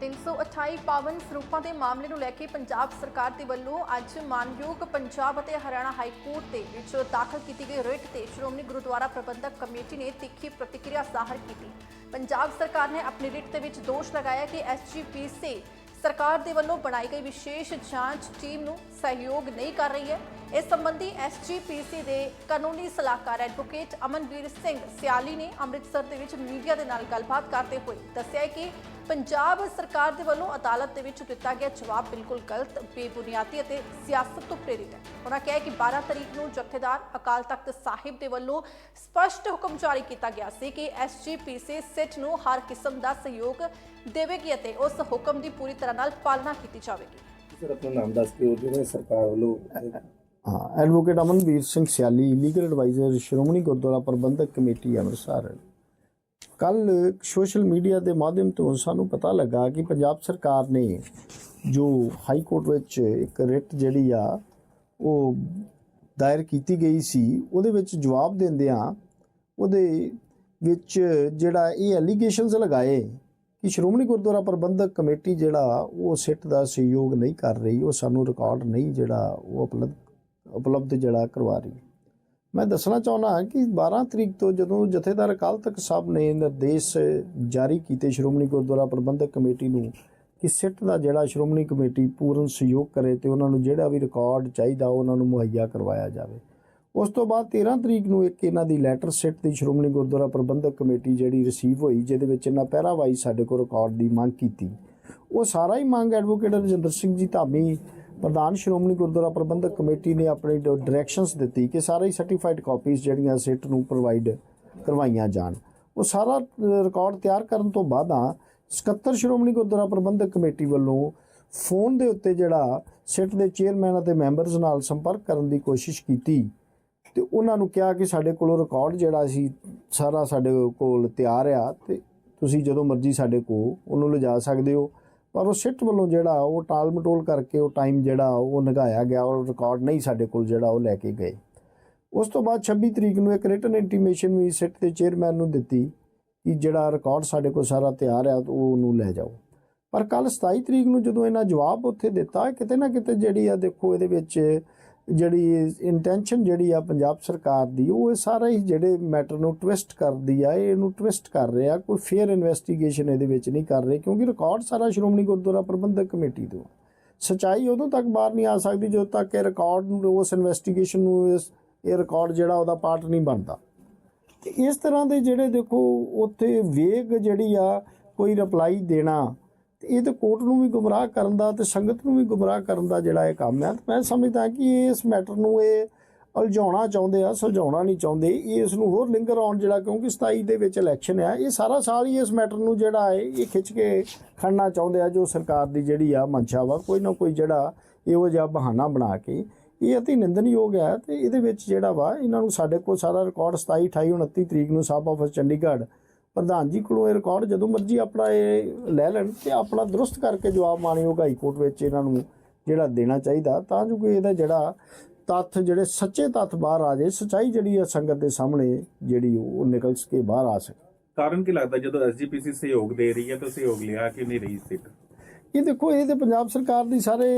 328 ਪਾਵਨ ਸਰੂਪਾਂ ਦੇ ਮਾਮਲੇ ਨੂੰ ਲੈ ਕੇ ਪੰਜਾਬ ਸਰਕਾਰ ਦੇ ਵੱਲੋਂ ਅੱਜ ਮਾਨਯੋਗ ਪੰਜਾਬ ਅਤੇ ਹਰਿਆਣਾ ਹਾਈ ਕੋਰਟ ਦੇ ਵਿੱਚ ਦਾਖਲ ਕੀਤੀ ਗਈ ਰਿਟ ਤੇ ਸ਼੍ਰੋਮਣੀ ਗੁਰਦੁਆਰਾ ਪ੍ਰਬੰਧਕ ਕਮੇਟੀ ਨੇ ਤਿੱਖੀ ਪ੍ਰਤੀਕਿਰਿਆ ਜ਼ਾਹਰ ਕੀਤੀ। ਪੰਜਾਬ ਸਰਕਾਰ ਨੇ ਆਪਣੀ ਰਿਟ ਦੇ ਵਿੱਚ ਦੋਸ਼ ਲਗਾਇਆ ਕਿ ਐਸਜੀਪੀਸੀ ਸਰਕਾਰ ਦੇ ਵੱਲੋਂ ਬਣਾਈ ਗਈ ਵਿਸ਼ੇਸ਼ ਜਾਂਚ ਟੀਮ ਨੂੰ ਸਹਿਯੋਗ ਨਹੀਂ ਕਰ ਰਹੀ ਹੈ। ਇਸ ਸੰਬੰਧੀ ਐਸਜੀਪੀਸੀ ਦੇ ਕਾਨੂੰਨੀ ਸਲਾਹਕਾਰ ਐਡਵੋਕੇਟ ਅਮਨਵੀਰ ਸਿੰਘ ਸਿਆਲੀ ਨੇ ਅੰਮ੍ਰਿਤਸਰ ਦੇ ਵਿੱਚ ਮੀਡੀਆ ਦੇ ਨਾਲ ਗੱਲਬਾਤ ਕਰਦੇ ਹੋਏ ਦੱਸਿਆ ਕਿ ਪੰਜਾਬ ਸਰਕਾਰ ਦੇ ਵੱਲੋਂ ਅਦਾਲਤ ਦੇ ਵਿੱਚ ਦਿੱਤਾ ਗਿਆ ਜਵਾਬ ਬਿਲਕੁਲ ਗਲਤ, ਬੇਬੁਨਿਆਦੀ ਅਤੇ ਸਿਆਸਤ ਤੋਂ ਪ੍ਰੇਰਿਤ ਹੈ। ਉਹਨਾਂ ਕਿਹਾ ਕਿ 12 ਤਰੀਕ ਨੂੰ ਜਥੇਦਾਰ ਅਕਾਲ ਤਖਤ ਸਾਹਿਬ ਦੇ ਵੱਲੋਂ ਸਪਸ਼ਟ ਹੁਕਮ ਜਾਰੀ ਕੀਤਾ ਗਿਆ ਸੀ ਕਿ ਐਸਜੀਪੀਸੀ ਸਿੱਟ ਨੂੰ ਹਰ ਕਿਸਮ ਦਾ ਸਹਿਯੋਗ ਦੇਵੇਗੀ ਅਤੇ ਉਸ ਹੁਕਮ ਦੀ ਪੂਰੀ ਤਰ੍ਹਾਂ ਨਾਲ ਪਾਲਣਾ ਕੀਤੀ ਜਾਵੇਗੀ। ਸਰ ਆਪਣਾ ਨਾਮ ਦੱਸ ਕੇ ਉਹ ਜਿਹੜੇ ਸਰਕਾਰ ਵੱਲੋਂ ਹਾਂ advocate Amanveer Singh Siali legal adviser Shiromani Gurdwara Prabandhak committee Amritsar. ਕੱਲ ਸੋਸ਼ਲ ਮੀਡੀਆ ਦੇ ਮਾਧਿਅਮ ਤੋਂ ਸਾਨੂੰ ਪਤਾ ਲੱਗਾ ਕਿ ਪੰਜਾਬ ਸਰਕਾਰ ਨੇ ਜੋ ਹਾਈ ਕੋਰਟ ਵਿੱਚ ਇੱਕ ਰਿਟ ਜਿਹੜੀ ਆ ਉਹ ਦਾਇਰ ਕੀਤੀ ਗਈ ਸੀ ਉਹਦੇ ਵਿੱਚ ਜਵਾਬ ਦਿੰਦਿਆਂ ਉਹਦੇ ਵਿੱਚ ਜਿਹੜਾ ਇਹ ਐਲੀਗੇਸ਼ਨਸ ਲਗਾਏ ਕਿ ਸ਼੍ਰੋਮਣੀ ਗੁਰਦੁਆਰਾ ਪ੍ਰਬੰਧਕ ਕਮੇਟੀ ਜਿਹੜਾ ਉਹ ਸਿੱਟ ਦਾ ਸਹਿਯੋਗ ਨਹੀਂ ਕਰ ਰਹੀ, ਉਹ ਸਾਨੂੰ ਰਿਕਾਰਡ ਨਹੀਂ ਜਿਹੜਾ ਉਹ ਉਪਲਬਧ ਉਪਲਬਧ ਜਿਹੜਾ ਕਰਵਾ ਰਹੀ। ਮੈਂ ਦੱਸਣਾ ਚਾਹੁੰਦਾ ਕਿ 12 ਤਰੀਕ ਤੋਂ ਜਦੋਂ ਜਥੇਦਾਰ ਅਕਾਲ ਤਖਤ ਸਾਹਿਬ ਨੇ ਨਿਰਦੇਸ਼ ਜਾਰੀ ਕੀਤੇ ਸ਼੍ਰੋਮਣੀ ਗੁਰਦੁਆਰਾ ਪ੍ਰਬੰਧਕ ਕਮੇਟੀ ਨੂੰ ਕਿ ਸਿੱਟ ਦਾ ਜਿਹੜਾ ਸ਼੍ਰੋਮਣੀ ਕਮੇਟੀ ਪੂਰਨ ਸਹਿਯੋਗ ਕਰੇ ਤੇ ਉਹਨਾਂ ਨੂੰ ਜਿਹੜਾ ਵੀ ਰਿਕਾਰਡ ਚਾਹੀਦਾ, ਉਹਨਾਂ ਨੂੰ ਮੁਹੱਈਆ ਕਰਵਾਇਆ ਜਾਵੇ। ਉਸ ਤੋਂ ਬਾਅਦ 13 ਤਰੀਕ ਨੂੰ ਇੱਕ ਇਹਨਾਂ ਦੀ ਲੈਟਰ ਸਿੱਟ ਦੀ ਸ਼੍ਰੋਮਣੀ ਗੁਰਦੁਆਰਾ ਪ੍ਰਬੰਧਕ ਕਮੇਟੀ ਜਿਹੜੀ ਰਿਸੀਵ ਹੋਈ, ਜਿਹਦੇ ਵਿੱਚ ਇਹਨਾਂ ਪਹਿਰਾਵਾਈ ਸਾਡੇ ਕੋਲ ਰਿਕਾਰਡ ਦੀ ਮੰਗ ਕੀਤੀ। ਉਹ ਸਾਰਾ ਹੀ ਮੰਗ ਐਡਵੋਕੇਟ ਰਜਿੰਦਰ ਸਿੰਘ ਜੀ ਧਾਮੀ ਪ੍ਰਧਾਨ ਸ਼੍ਰੋਮਣੀ ਗੁਰਦੁਆਰਾ ਪ੍ਰਬੰਧਕ ਕਮੇਟੀ ਨੇ ਆਪਣੀ ਡਾਇਰੈਕਸ਼ਨਸ ਦਿੱਤੀ ਕਿ ਸਾਰੇ ਸਰਟੀਫਾਈਡ ਕਾਪੀਜ਼ ਜਿਹੜੀਆਂ ਸਿੱਟ ਨੂੰ ਪ੍ਰੋਵਾਈਡ ਕਰਵਾਈਆਂ ਜਾਣ। ਉਹ ਸਾਰਾ ਰਿਕਾਰਡ ਤਿਆਰ ਕਰਨ ਤੋਂ ਬਾਅਦਾਂ ਸਕੱਤਰ ਸ਼੍ਰੋਮਣੀ ਗੁਰਦੁਆਰਾ ਪ੍ਰਬੰਧਕ ਕਮੇਟੀ ਵੱਲੋਂ ਫੋਨ ਦੇ ਉੱਤੇ ਜਿਹੜਾ ਸਿੱਟ ਦੇ ਚੇਅਰਮੈਨ ਅਤੇ ਮੈਂਬਰਸ ਨਾਲ ਸੰਪਰਕ ਕਰਨ ਦੀ ਕੋਸ਼ਿਸ਼ ਕੀਤੀ। ਤੇ ਉਹਨਾਂ ਨੂੰ ਕਿਹਾ ਕਿ ਸਾਡੇ ਕੋਲ ਰਿਕਾਰਡ ਜਿਹੜਾ ਸੀ, ਸਾਰਾ ਸਾਡੇ ਕੋਲ ਤਿਆਰ ਆ ਤੇ ਤੁਸੀਂ ਜਦੋਂ ਮਰਜ਼ੀ ਸਾਡੇ ਕੋਲ ਉਹਨੂੰ ਲਿਜਾ ਸਕਦੇ ਹੋ। ਪਰ ਉਹ ਸਿੱਟ ਵੱਲੋਂ ਜਿਹੜਾ ਉਹ ਟਾਲ ਮਟੋਲ ਕਰਕੇ ਉਹ ਟਾਈਮ ਜਿਹੜਾ ਉਹ ਨਗਾਇਆ ਗਿਆ ਔਰ ਰਿਕਾਰਡ ਨਹੀਂ ਸਾਡੇ ਕੋਲ ਜਿਹੜਾ ਉਹ ਲੈ ਕੇ ਗਏ। ਉਸ ਤੋਂ ਬਾਅਦ 26 ਤਰੀਕ ਨੂੰ ਇੱਕ ਰਿਟਨ ਇੰਟੀਮੇਸ਼ਨ ਵੀ ਸਿੱਟ ਦੇ ਚੇਅਰਮੈਨ ਨੂੰ ਦਿੱਤੀ ਕਿ ਜਿਹੜਾ ਰਿਕਾਰਡ ਸਾਡੇ ਕੋਲ ਸਾਰਾ ਤਿਆਰ ਆ ਉਹ ਉਹਨੂੰ ਲੈ ਜਾਓ। ਪਰ ਕੱਲ 27 ਤਰੀਕ ਨੂੰ ਜਦੋਂ ਇਹਨਾਂ ਜਵਾਬ ਉੱਥੇ ਦਿੱਤਾ, ਕਿਤੇ ਨਾ ਕਿਤੇ ਜਿਹੜੀ ਆ ਦੇਖੋ ਇਹਦੇ ਵਿੱਚ ਜਿਹੜੀ ਇੰਟੈਂਸ਼ਨ ਜਿਹੜੀ ਆ ਪੰਜਾਬ ਸਰਕਾਰ ਦੀ, ਉਹ ਇਹ ਸਾਰਾ ਹੀ ਜਿਹੜੇ ਮੈਟਰ ਨੂੰ ਟਵਿਸਟ ਕਰਦੀ ਆ ਇਹਨੂੰ ਟਵਿਸਟ ਕਰ ਰਿਹਾ, ਕੋਈ ਫੇਅਰ ਇਨਵੈਸਟੀਗੇਸ਼ਨ ਇਹਦੇ ਵਿੱਚ ਨਹੀਂ ਕਰ ਰਹੇ, ਕਿਉਂਕਿ ਰਿਕਾਰਡ ਸਾਰਾ ਸ਼੍ਰੋਮਣੀ ਗੁਰਦੁਆਰਾ ਪ੍ਰਬੰਧਕ ਕਮੇਟੀ ਤੋਂ ਸਚਾਈ ਉਦੋਂ ਤੱਕ ਬਾਹਰ ਨਹੀਂ ਆ ਸਕਦੀ, ਜਦੋਂ ਤੱਕ ਇਹ ਰਿਕਾਰਡ ਨੂੰ, ਉਸ ਇਨਵੈਸਟੀਗੇਸ਼ਨ ਨੂੰ, ਇਸ, ਇਹ ਰਿਕਾਰਡ ਜਿਹੜਾ ਉਹਦਾ ਪਾਰਟ ਨਹੀਂ ਬਣਦਾ। ਤੇ ਇਸ ਤਰ੍ਹਾਂ ਦੇ ਜਿਹੜੇ ਦੇਖੋ, ਉੱਥੇ ਵੇਗ ਜਿਹੜੀ ਆ, ਕੋਈ ਰਿਪਲਾਈ ਦੇਣਾ ਇਹ ਤਾਂ ਕੋਰਟ ਨੂੰ ਵੀ ਗੁੰਮਰਾਹ ਕਰਨ ਦਾ ਤੇ ਸੰਗਤ ਨੂੰ ਵੀ ਗੁੰਮਰਾਹ ਕਰਨ ਦਾ ਜਿਹੜਾ ਇਹ ਕੰਮ ਹੈ। ਤੇ ਮੈਂ ਸਮਝਦਾ ਕਿ ਇਸ ਮੈਟਰ ਨੂੰ ਇਹ ਉਲਝਾਉਣਾ ਚਾਹੁੰਦੇ ਆ, ਸੁਲਝਾਉਣਾ ਨਹੀਂ ਚਾਹੁੰਦੇ। ਇਹ ਇਸ ਨੂੰ ਹੋਰ ਲਿੰਗਰ ਆਉਣ ਜਿਹੜਾ ਕਿਉਂਕਿ 27 ਦੇ ਵਿੱਚ ਇਲੈਕਸ਼ਨ ਆ। ਇਹ ਸਾਰਾ ਸਾਲ ਹੀ ਇਸ ਮੈਟਰ ਨੂੰ ਜਿਹੜਾ ਹੈ, ਇਹ ਖਿੱਚ ਕੇ ਖੜਨਾ ਚਾਹੁੰਦੇ ਆ ਜੋ ਸਰਕਾਰ ਦੀ ਜਿਹੜੀ ਆ ਮੰਸ਼ਾ ਵਾ, ਕੋਈ ਨਾ ਕੋਈ ਜਿਹੜਾ ਇਹੋ ਜਿਹਾ ਬਹਾਨਾ ਬਣਾ ਕੇ। ਇਹ ਅਤੀ ਨਿੰਦਨਯੋਗ ਹੈ ਤੇ ਇਹਦੇ ਵਿੱਚ ਜਿਹੜਾ ਵਾ, ਇਹਨਾਂ ਨੂੰ ਸਾਡੇ ਕੋਲ ਸਾਰਾ ਰਿਕਾਰਡ 27 28 29 ਤਰੀਕ ਨੂੰ ਸਾਬ ਆਫਿਸ ਚੰਡੀਗੜ੍ਹ ਪ੍ਰਧਾਨ ਜੀ ਕੋਲੋਂ ਇਹ ਰਿਕਾਰਡ ਜਦੋਂ ਮਰਜ਼ੀ ਆਪਣਾ ਇਹ ਲੈ ਲੈਣ ਤੇ ਆਪਣਾ ਦਰੁਸਤ ਕਰਕੇ ਜਵਾਬ ਮਾਨਯੋਗ ਹਾਈ ਕੋਰਟ ਵਿੱਚ ਇਹਨਾਂ ਨੂੰ ਜਿਹੜਾ ਦੇਣਾ ਚਾਹੀਦਾ ਤਾਂ ਜੋ ਕਿ ਇਹਦਾ ਜਿਹੜਾ ਤੱਥ ਜਿਹੜੇ ਸੱਚੇ ਤੱਥ ਬਾਹਰ ਆ ਜਾਏ ਸਚਾਈ ਜਿਹੜੀ ਹੈ ਸੰਗਤ ਦੇ ਸਾਹਮਣੇ ਜਿਹੜੀ ਉਹ ਨਿਕਲ ਕੇ ਬਾਹਰ ਆ ਸਕੇ। ਕਾਰਨ ਕੀ ਲੱਗਦਾ ਜਦੋਂ ਐਸਜੀਪੀਸੀ ਸਹਿਯੋਗ ਦੇ ਰਹੀ ਹੈ ਤਾਂ ਸਹਿਯੋਗ ਲਿਆ ਕਿ ਨਹੀਂ ਰਹੀ ਸਿੱਟ ਇਹ ਦੇਖੋ ਇਹ ਤੇ ਪੰਜਾਬ ਸਰਕਾਰ ਦੀ ਸਾਰੇ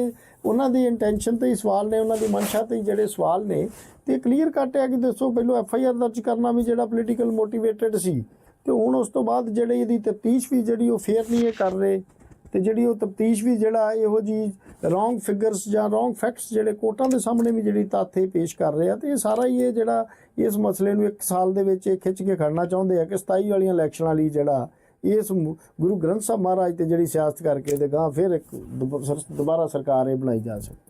ਉਹਨਾਂ ਦੀ ਇੰਟੈਂਸ਼ਨ ਤੇ ਹੀ ਸਵਾਲ ਨੇ ਉਹਨਾਂ ਦੀ ਮਨਸ਼ਾ ਤੇ ਹੀ ਜਿਹੜੇ ਸਵਾਲ ਨੇ ਤੇ ਕਲੀਅਰ ਕੱਟ ਹੈ ਕਿ ਦੱਸੋ ਪਹਿਲਾਂ ਐਫ ਆਈ ਆਰ ਦਰਜ ਕਰਨਾ ਵੀ ਜਿਹੜਾ ਪੋਲੀਟੀਕਲ ਮੋਟੀਵੇਟਡ ਸੀ ਤੇ ਹੁਣ ਉਸ ਤੋਂ ਬਾਅਦ ਜਿਹੜੇ ਇਹਦੀ ਤਫਤੀਸ਼ ਵੀ ਜਿਹੜੀ ਉਹ ਫੇਅਰ ਨਹੀਂ ਇਹ ਕਰ ਰਹੇ ਤੇ ਜਿਹੜੀ ਉਹ ਤਫਤੀਸ਼ ਵੀ ਜਿਹੜਾ ਇਹੋ ਜੀ ਰੋਂਗ ਫਿਗਰਸ ਜਾਂ ਰੋਂਗ ਫੈਕਟਸ ਜਿਹੜੇ ਕੋਰਟਾਂ ਦੇ ਸਾਹਮਣੇ ਵੀ ਜਿਹੜੀ ਤੱਥ ਇਹ ਪੇਸ਼ ਕਰ ਰਹੇ ਆ ਤੇ ਇਹ ਸਾਰਾ ਹੀ ਇਹ ਜਿਹੜਾ ਇਸ ਮਸਲੇ ਨੂੰ ਇੱਕ ਸਾਲ ਦੇ ਵਿੱਚ ਇਹ ਖਿੱਚ ਕੇ ਖੜਨਾ ਚਾਹੁੰਦੇ ਆ ਕਿ 27 ਵਾਲੀਆਂ ਇਲੈਕਸ਼ਨਾਂ ਲਈ ਜਿਹੜਾ ਇਸ ਗੁਰੂ ਗ੍ਰੰਥ ਸਾਹਿਬ ਮਹਾਰਾਜ ਤੇ ਜਿਹੜੀ ਸਿਆਸਤ ਕਰਕੇ ਤੇ ਗਾਂ ਫਿਰ ਇੱਕ ਦੁਬ- ਸਰ- ਦੁਬਾਰਾ ਸਰਕਾਰ ਇਹ ਬਣਾਈ ਜਾ ਸਕੇ